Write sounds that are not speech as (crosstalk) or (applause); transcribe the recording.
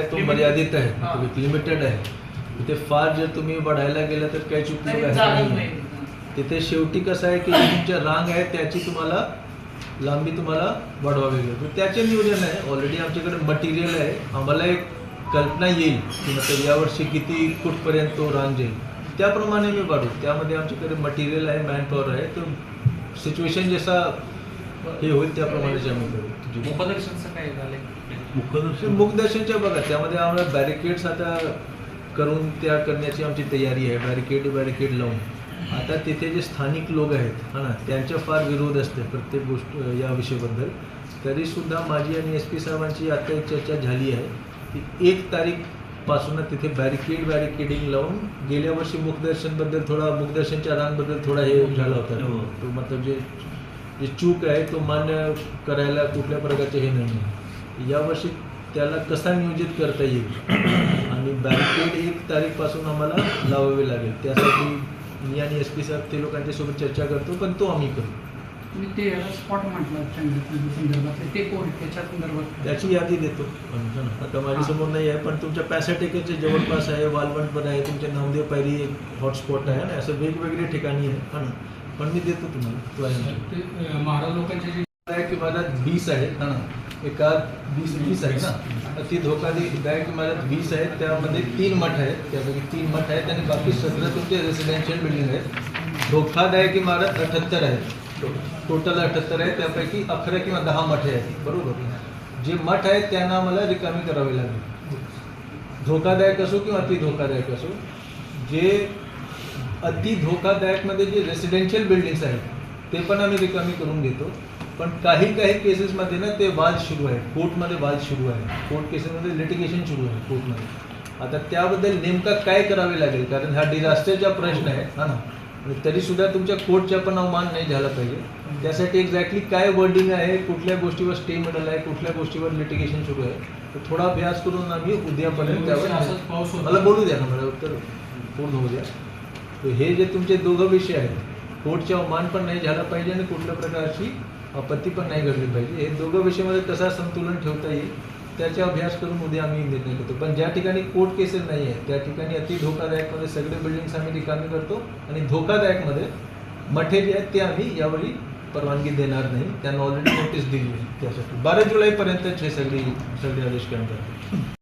तो मर्यादित आहे? लिमिटेड आहे. तिथे फार जर तुम्ही वाढायला गेलं तर काहीच उपयोग आहे तिथे शेवटी कसं आहे की (coughs) तुमच्या रांग आहे त्याची तुम्हाला लांबी तुम्हाला वाढवावी लागेल. त्याचे नियोजन आहे. ऑलरेडी आमच्याकडे मटेरियल आहे. आम्हाला एक कल्पना येईल की मतलब यावर्षी किती कुठपर्यंत तो रांग जाईल. त्याप्रमाणे मी वाढू त्यामध्ये आमच्याकडे मटेरियल आहे मॅनपॉवर आहे. तर सिच्युएशन जसा हे होईल त्याप्रमाणे आम्ही करू. मुखदर्शनचं काय झालंय? मुखदर्शन? मुखदर्शनच्या बघा त्यामध्ये आम्हाला बॅरिकेड्स आता करून त्या करण्याची आमची तयारी आहे. बॅरिकेड बॅरिकेड लावून. आता तिथे जे स्थानिक लोक आहेत हा ना त्यांचा फार विरोध असते प्रत्येक गोष्ट या विषयाबद्दल. तरीसुद्धा माझी आणि एस पी साहेबांची आता एक चर्चा झाली आहे की एक तारीखपासून तिथे बॅरिकेड बॅरिकेडिंग लावून गेल्या वर्षी मुखदर्शनबद्दल थोडा मुखदर्शनच्या रांगबद्दल थोडा हे झाला होता. हो. तो मतलब जे जे चूक आहे तो मान्य करायला कुठल्या प्रकारचे हे नाही आहे. यावर्षी त्याला कसा नियोजित करता येईल? आणि बॅरिकेड एक तारीखपासून आम्हाला लावावे लागेल. त्यासाठी मी आणि एस पी साहेब ते लोकांच्या सोबत चर्चा करतो पण तो आम्ही करू तुम्ही ते स्पॉट म्हटलं चंद्रपूर संदर्भात. ते कोण त्याच्या संदर्भात. त्याची यादी देतो. पण आता माझ्यासमोर नाही आहे पण तुमच्या पॅसेटेकचे जवळपास आहे वालवंट पण आहे तुमच्या नामदेव पायरी एक हॉटस्पॉट आहे ना. असं वेगवेगळे ठिकाणी आहे. हा ना. पण मी देतो तुम्हाला तो आहे महाराज लोकांचे जे आहे की मला वीस आहेत हा ना? एका वीस वीस आहे ना? ती धोकादायक आहे की मला वीस आहेत त्यामध्ये तीन मठ आहेत त्यापैकी तीन मठ आहेत आणि बाकी सगळं तुमचे रेसिडेन्शियल बिल्डिंग आहेत. धोकादायक इमारत अठ्ठ्याहत्तर आहेत टोटल अठ्ठ्याहत्तर आहे त्यापैकी अकरा किंवा दहा मठे आहेत. बरोबर? जे मठ आहेत त्यांना मला रिकामी करावी लागेल. धोकादायक असो किंवा अति धोकादायक असो जे अति धोकादायकमध्ये जे रेसिडेन्शियल बिल्डिंग्स आहेत ते पण आम्ही रिकामी करून घेतो. पण काही काही केसेसमध्ये ना ते वाद सुरू आहे कोर्टमध्ये वाद सुरू आहे कोर्ट केसेसमध्ये लिटिगेशन सुरू आहे कोर्टमध्ये आता त्याबद्दल नेमका काय करावे लागेल? कारण हा डिझास्टरचा प्रश्न आहे. हा ना? आणि तरीसुद्धा तुमच्या कोर्टचा पण अवमान नाही झाला पाहिजे. त्यासाठी एक्झॅक्टली काय वर्डिंग आहे कुठल्या गोष्टीवर स्टे मिळाला आहे कुठल्या गोष्टीवर लिटिगेशन सुरू आहे तर थोडा अभ्यास करून आम्ही उद्यापर्यंत त्यावर. मला बोलू द्या ना मला उत्तर पूर्ण होऊ द्या. तर हे जे तुमचे दोघं विषय आहेत कोर्टचे अवमान पण नाही झाला पाहिजे आणि कुठल्या प्रकारची आपत्ती पण नाही घडली पाहिजे. हे दोघं विषयामध्ये कसा संतुलन ठेवता येईल त्याचा अभ्यास करून उद्या आम्ही निर्णय घेतो. पण ज्या ठिकाणी कोर्ट केसेस नाही आहे त्या ठिकाणी अति धोकादायकमध्ये सगळे बिल्डिंग्स आम्ही रिकामी करतो आणि धोकादायकमध्ये मठे जे आहेत ते आम्ही यावेळी परवानगी देणार नाही. त्यांना ऑलरेडी नोटीस दिली त्यासाठी बारा जुलैपर्यंतच हे सगळी सगळे आदेश करण्यात